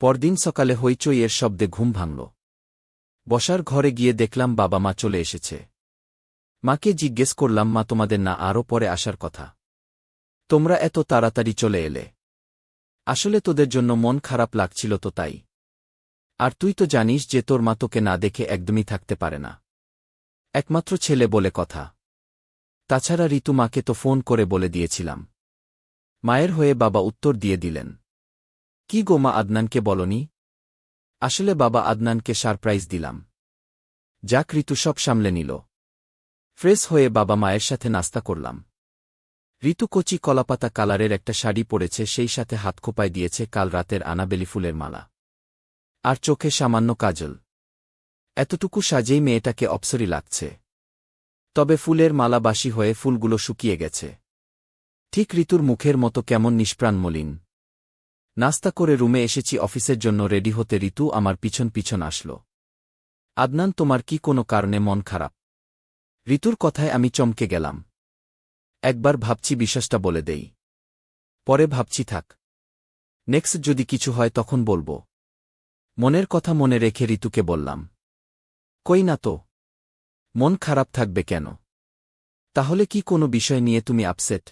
পরদিন সকালে হইচইয়ের শব্দে ঘুম ভাঙল। বসার ঘরে গিয়ে দেখলাম বাবা মা চলে এসেছে। মাকে জিজ্ঞেস করলাম, মা, তোমাদের না আরও পরে আসার কথা? তোমরা এত তাড়াতাড়ি চলে এলে। আসলে তোদের জন্য মন খারাপ লাগছিল তো তাই। আর তুই তো জানিস যে তোর মা তোকে না দেখে একদমই থাকতে পারে না। একমাত্র ছেলে বলে কথা। তাছাড়া ঋতু মাকে তো ফোন করে বলে দিয়েছিলাম। মায়ের হয়ে বাবা উত্তর দিয়ে দিলেন কি গো মা আদনানকে বলনি? আসলে বাবা আদনানকে সারপ্রাইজ দিলাম। যাক ঋতু সব সামলে নিল। ফ্রেশ হয়ে বাবা মায়ের সাথে নাস্তা করলাম। ঋতু কচি কলাপাতা কালারের একটা শাড়ি পরেছে, সেই সাথে হাতখোপায় দিয়েছে কাল রাতের আনাবেলি ফুলের মালা। আর চোখে সামান্য কাজল। এতটুকু সাজেই মেয়েটাকে অপসরি লাগছে। তবে ফুলের মালা বাসি হয়ে ফুলগুলো শুকিয়ে গেছে। ঠিক ঋতুর মুখের মতো কেমন নিষ্প্রাণ মলিন। নাস্তা করে রুমে এসেছি, অফিসের জন্য রেডি হতে ঋতু আমার পিছন পিছন আসল। আদনান, তোমার কি কোনো কারণে মন খারাপ? ঋতুর কথায় আমি চমকে গেলাম। একবার ভাবছি বিশ্বাসটা বলে দেই। পরে ভাবছি, থাক। নেক্সট যদি কিছু হয় তখন বলব। মনের কথা মনে রেখে ঋতুকে বললাম, কই না তো? মন খারাপ থাকবে কেন? তাহলে কি কোনো বিষয় নিয়ে তুমি আপসেট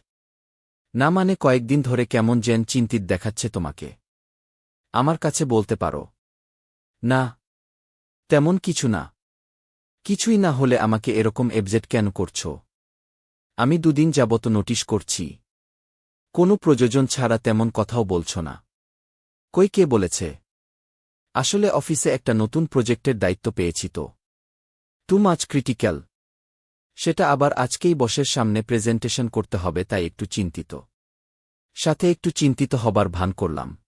না মানে কয়েকদিন ধরে কেমন যেন চিন্তিত দেখাচ্ছে তোমাকে। আমার কাছে বলতে পারো। না। তেমন কিছু না। কিছুই না হলে আমাকে এরকম এবজেট কেন করছ? আমি দুদিন যাবত নোটিশ করছি। কোনো প্রযোজন ছাড়া তেমন কথাও বলছ না। কই কে বলেছে? আসলে অফিসে একটা নতুন প্রজেক্টের দায়িত্ব পেয়েছি তো। টু মাচ ক্রিটিক্যাল সেটা আবার আজকেই বসের সামনে প্রেজেন্টেশন করতে হবে তাই একটু চিন্তিত। সাথে একটু চিন্তিত হবার ভান করলাম।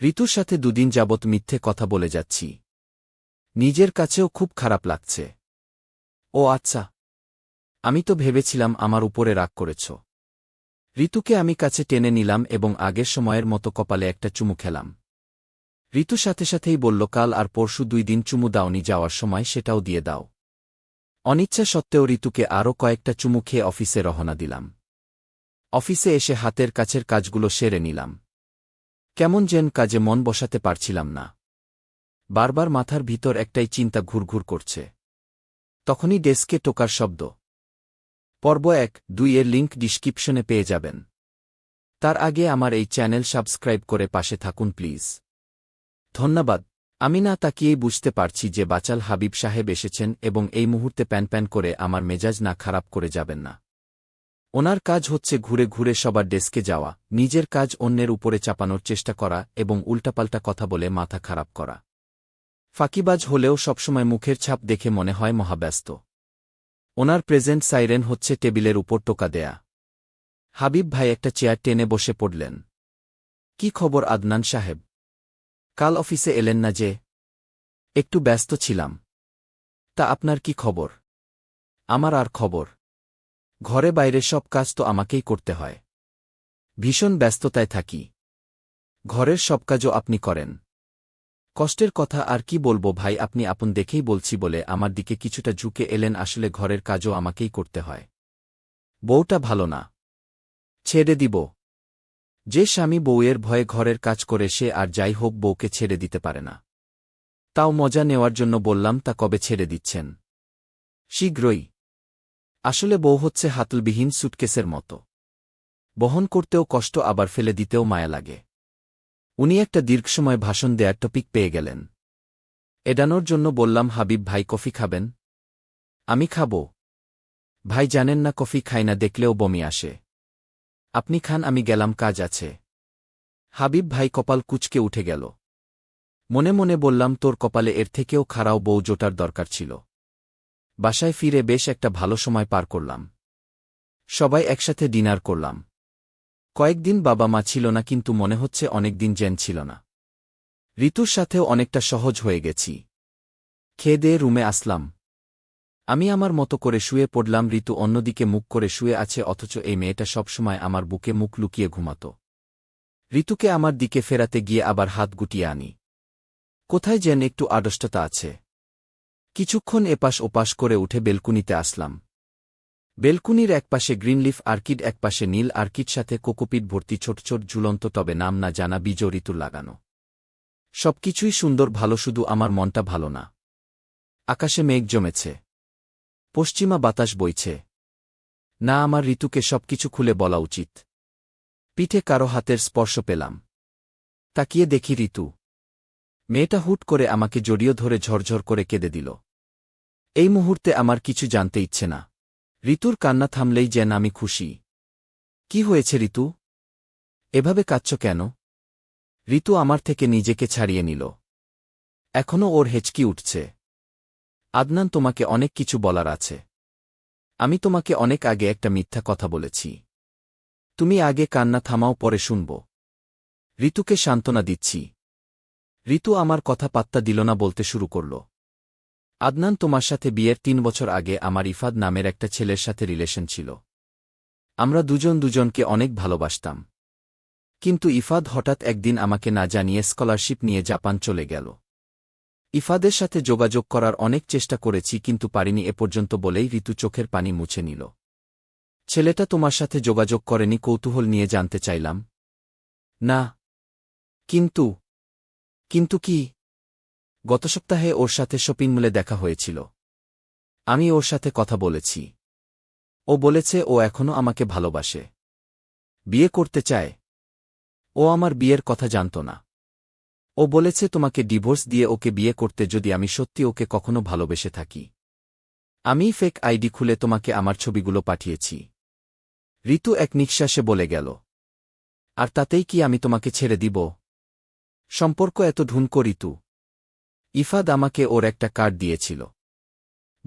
ঋতুর সাথে দুদিন যাবৎ মিথ্যে কথা বলে যাচ্ছি। নিজের কাছেও খুব খারাপ লাগছে। ও আচ্ছা। আমি তো ভেবেছিলাম আমার উপরে রাগ করেছ। ঋতুকে আমি কাছে টেনে নিলাম এবং আগের সময়ের মতো কপালে একটা চুমু খেলাম। ঋতু সাথে সাথেই বলল, কাল আর পরশু দুই দিন চুমু দাওনি যাওয়ার সময় সেটাও দিয়ে দাও। অনিচ্ছা সত্ত্বেও ঋতুকে আরও কয়েকটা চুমু খেয়ে অফিসে রহনা দিলাম। অফিসে এসে হাতের কাছের কাজগুলো সেরে নিলাম। কেমন যেন কাজে মন বসাতে পারছিলাম না। বারবার মাথার ভিতর একটাই চিন্তা ঘুরঘুর করছে। তখনই ডেস্কে টোকার শব্দ। পর্ব এক, দুই এর লিঙ্ক ডিসক্রিপশনে পেয়ে যাবেন। তার আগে আমার এই চ্যানেল সাবস্ক্রাইব করে পাশে থাকুন প্লিজ। ধন্যবাদ। আমি না তাকিয়েই বুঝতে পারছি যে বাচাল হাবিব সাহেব এসেছেন এবং এই মুহূর্তে প্যান প্যান করে আমার মেজাজ না খারাপ করে যাবেন না। ওনার কাজ হচ্ছে ঘুরে ঘুরে সবার ডেস্কে যাওয়া, নিজের কাজ অন্যের উপরে চাপানোর চেষ্টা করা এবং উল্টাপাল্টা কথা বলে মাথা খারাপ করা। ফাঁকিবাজ হলেও সবসময় মুখের ছাপ দেখে মনে হয় মহাব্যস্ত। ওনার প্রেজেন্ট সাইরেন হচ্ছে টেবিলের উপর টোকা দেয়া। হাবিব ভাই একটা চেয়ার টেনে বসে পড়লেন। কি খবর আদনান সাহেব? কাল অফিসে এলেন না যে, একটু ব্যস্ত ছিলাম। তা আপনার কি খবর? আমার আর খবর। ঘরে বাইরে সব কাজ তো আমাকেই করতে হয়। ভীষণ ব্যস্ততায় থাকি। ঘরের সব কাজও আপনি করেন। কষ্টের কথা আর কি বলব ভাই, আপনি আপন দেখেই বলছি বলে আমার দিকে কিছুটা ঝুঁকে এলেন, আসলে ঘরের কাজও আমাকেই করতে হয়। বউটা ভালো না। ছেড়ে দিব। যে স্বামী বউয়ের ভয়ে ঘরের কাজ করে সে আর যাই হোক বউকে ছেড়ে দিতে পারে না। তাও মজা নেওয়ার জন্য বললাম, তা কবে ছেড়ে দিচ্ছেন? শীঘ্রই। আসলে বউ হচ্ছে হাতলবিহীন সুটকেসের মতো। বহন করতেও কষ্ট, আবার ফেলে দিতেও মায়া লাগে। উনি একটা দীর্ঘ সময় ভাষণ দেয়ার টপিক পেয়ে গেলেন। এডানোর জন্য বললাম, হাবিব ভাই, কফি খাবেন? আমি খাব। ভাই, জানেন না, কফি খাই না, দেখলেও বমি আসে। আপনি খান, আমি গেলাম, কাজ আছে। হাবিব ভাই কপাল কুচকে উঠে গেল। মনে মনে বললাম, তোর কপালে এর থেকেও খারাও বউ জোটার দরকার ছিল। বাসায় ফিরে বেশ একটা ভালো সময় পার করলাম। সবাই একসাথে ডিনার করলাম। কয়েকদিন বাবা মা ছিল না, কিন্তু মনে হচ্ছে অনেকদিন জেন ছিল না। ঋতুর সাথেও অনেকটা সহজ হয়ে গেছি। খেয়ে রুমে আসলাম। আমি আমার মতো করে শুয়ে পড়লাম, ঋতু অন্যদিকে মুখ করে শুয়ে আছে, অথচ এই মেয়েটা সবসময় আমার বুকে মুখ লুকিয়ে ঘুমাত। ঋতুকে আমার দিকে ফেরাতে গিয়ে আবার হাত গুটিয়ে আনি। কোথায় যেন একটু আড়ষ্টতা আছে। কিছুক্ষণ এপাশ ওপাশ করে উঠে বেলকুনিতে আসলাম। বেলকুনির একপাশে গ্রিনলিফ আর্কিড, একপাশে নীল আর্কিড, সাথে কোকোপিট ভর্তি ছোট ছোট ঝুলন্ত, তবে নাম না জানা বীজ ঋতু লাগানো। সবকিছুই সুন্দর, ভালো, শুধু আমার মনটা ভালো না। আকাশে মেঘ জমেছে। পশ্চিমা বাতাস বইছে। না, আমার ঋতুকে সবকিছু খুলে বলা উচিত। পিঠে কারও হাতের স্পর্শ পেলাম। তাকিয়ে দেখি ঋতু। মেয়েটা হুট করে আমাকে জড়িয়ে ধরে ঝরঝর করে কেঁদে দিল। এই মুহূর্তে আমার কিছু জানতে ইচ্ছে না। ঋতুর কান্না থামলেই যেন আমি খুশি। কি হয়েছে ঋতু? এভাবে কাচ্ছ কেন? ঋতু আমার থেকে নিজেকে ছাড়িয়ে নিল। এখনও ওর হেঁচকি উঠছে। আদনান তোমাকে অনেক কিছু বলার আছে। আমি তোমাকে অনেক আগে একটা মিথ্যা কথা বলেছি। তুমি আগে কান্না থামাও, পরে শুনব। ঋতুকে সান্ত্বনা দিচ্ছি। ঋতু আমার কথা পাত্তা দিল না বলতে শুরু করল। আদনান তোমার সাথে বিয়ের তিন বছর আগে আমার ইফাদ নামের একটা ছেলের সাথে রিলেশন ছিল। আমরা দুজন দুজনকে অনেক ভালোবাসতাম। কিন্তু ইফাদ হঠাৎ একদিন আমাকে না জানিয়ে স্কলারশিপ নিয়ে জাপান চলে গেল। ইফাদের সাথে যোগাযোগ করার অনেক চেষ্টা করেছি কিন্তু পারিনি এ পর্যন্ত বলেই ঋতু চোখের পানি মুছে নিল। ছেলেটা তোমার সাথে যোগাযোগ করেনি, কৌতূহল নিয়ে জানতে চাইলাম। না। কিন্তু। কিন্তু কি? গত সপ্তাহে ওর সাথে শপিং মলে দেখা হয়েছিল। আমি ওর সাথে কথা বলেছি। ও বলেছে ও এখনও আমাকে ভালোবাসে। বিয়ে করতে চায়। ও আমার বিয়ের কথা জানত না। ও বলেছে তোমাকে ডিভোর্স দিয়ে ওকে বিয়ে করতে যদি আমি সত্যি ওকে কখনো ভালোবেসে থাকি। আমি ফেক আইডি খুলে তোমাকে আমার ছবিগুলো পাঠিয়েছি। ঋতু এক নিঃশ্বাসে বলে গেল। আর তাতেই কি আমি তোমাকে ছেড়ে দিব? সম্পর্ক এত ঢুনকো ঋতু। ইফাদ আমাকে ওর একটা কার্ড দিয়েছিল।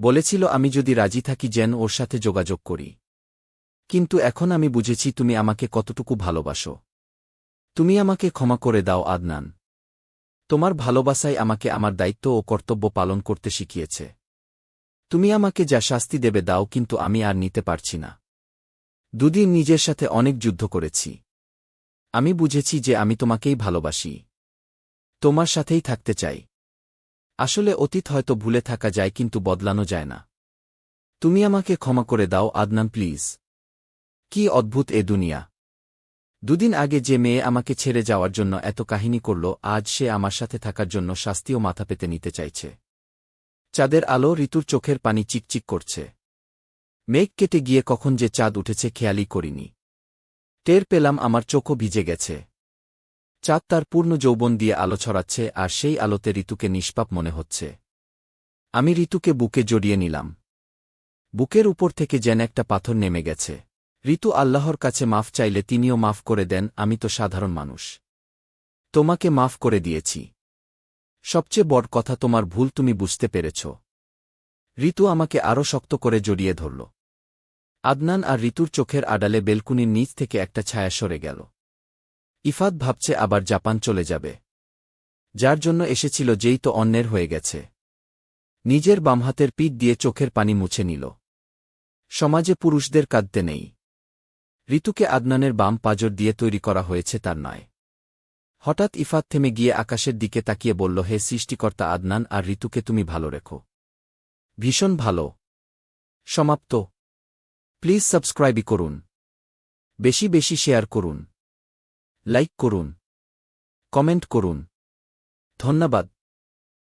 বলেছিল আমি যদি রাজি থাকি যেন ওর সাথে যোগাযোগ করি। কিন্তু এখন আমি বুঝেছি তুমি আমাকে কতটুকু ভালোবাসো। তুমি আমাকে ক্ষমা করে দাও, আদনান। তোমার ভালোবাসাই আমাকে আমার দায়িত্ব ও কর্তব্য পালন করতে শিখিয়েছে। তুমি আমাকে যা শাস্তি দেবে দাও, কিন্তু আমি আর নিতে পারছি না। দুদিন নিজের সাথে অনেক যুদ্ধ করেছি। আমি বুঝেছি যে আমি তোমাকেই ভালোবাসি। তোমার সাথেই থাকতে চাই। আসলে অতীত হয়তো ভুলে থাকা যায়, কিন্তু বদলানো যায় না। তুমি আমাকে ক্ষমা করে দাও, আদনান, প্লিজ। কি অদ্ভুত এ দুনিয়া। দুদিন আগে যে মেয়ে আমাকে ছেড়ে যাওয়ার জন্য এত কাহিনী করল, আজ সে আমার সাথে থাকার জন্য শাস্তিও মাথা পেতে নিতে চাইছে। চাঁদের আলো ঋতুর চোখের পানি চিকচিক করছে। মেঘ কেটে গিয়ে কখন যে চাঁদ উঠেছে খেয়ালই করিনি। টের পেলাম আমার চোখও ভিজে গেছে। চাঁদ তার পূর্ণ যৌবন দিয়ে আলো ছড়াচ্ছে আর সেই আলোতে ঋতুকে নিষ্পাপ মনে হচ্ছে। আমি ঋতুকে বুকে জড়িয়ে নিলাম। বুকের উপর থেকে যেন একটা পাথর নেমে গেছে। ঋতু আল্লাহর কাছে মাফ চাইলে তিনিও মাফ করে দেন, আমি তো সাধারণ মানুষ। তোমাকে মাফ করে দিয়েছি। সবচেয়ে বড় কথা তোমার ভুল তুমি বুঝতে পেরেছ। ঋতু আমাকে আরও শক্ত করে জড়িয়ে ধরল। আদনান আর ঋতুর চোখের আড়ালে বেলকুনির নিচ থেকে একটা ছায়া সরে গেল। ইফাত ভাবছে আবার জাপান চলে যাবে। যার জন্য এসেছিল যেই তো অন্যের হয়ে গেছে। নিজের বামহাতের পিঠ দিয়ে চোখের পানি মুছে নিল। সমাজে পুরুষদের কাঁদতে নেই। ঋতুকে আদনানের বাম পাজর দিয়ে তৈরি করা হয়েছে তার নয়। হঠাৎ ইফাত থেমে গিয়ে আকাশের দিকে তাকিয়ে বলল, হে সৃষ্টিকর্তা আদনান, আর ঋতুকে তুমি ভালো রেখো। ভীষণ ভালো। সমাপ্ত। প্লিজ সাবস্ক্রাইবই করুন। বেশি বেশি শেয়ার করুন। লাইক করুন। কমেন্ট করুন। ধন্যবাদ।